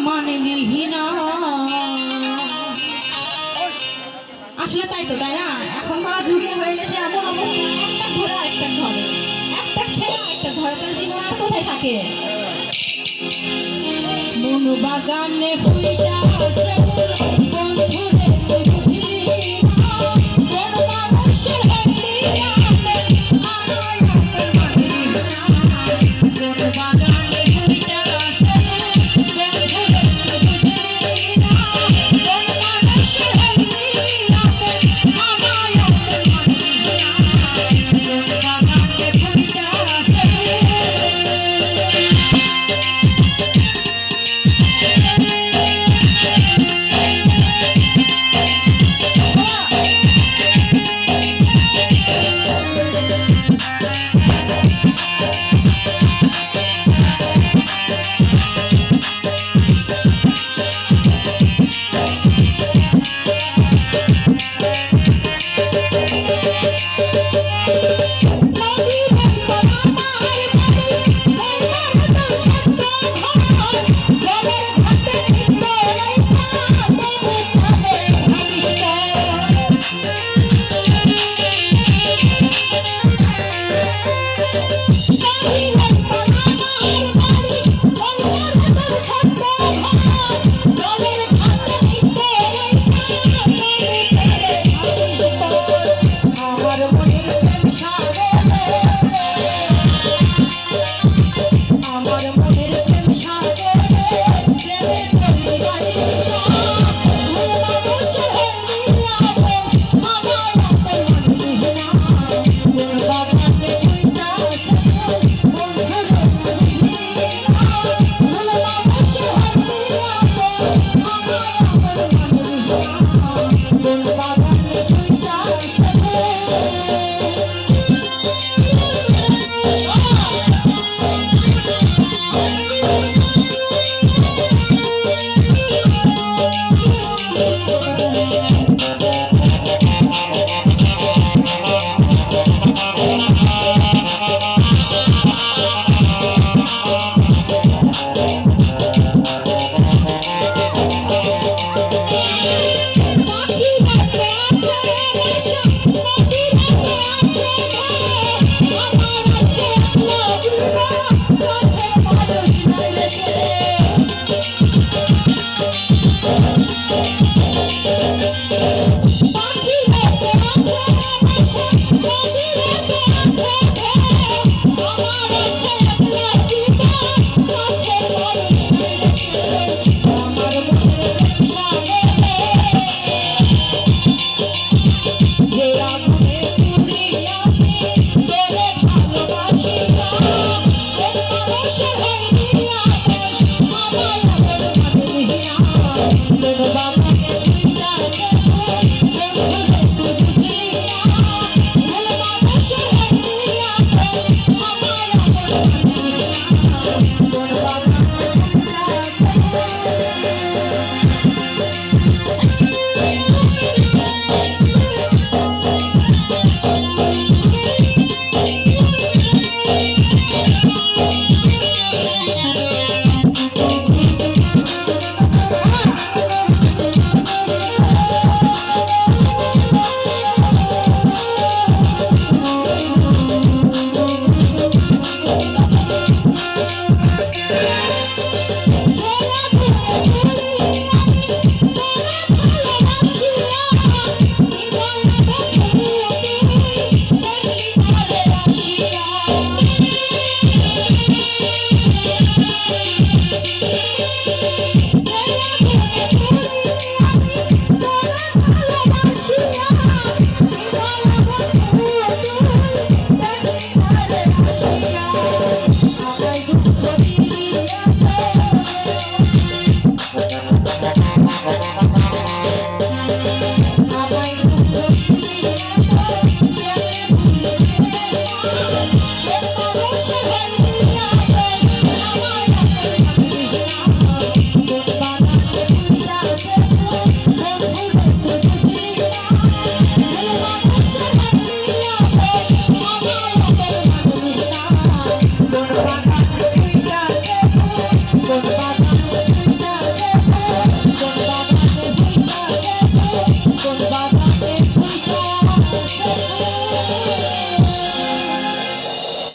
মানেনি না আসলে তাই তো, তাই না? এখন মা জুড়িয়ে হয়ে গেছে এমন অবস্থা। থাকে? বাগানে ফুইটা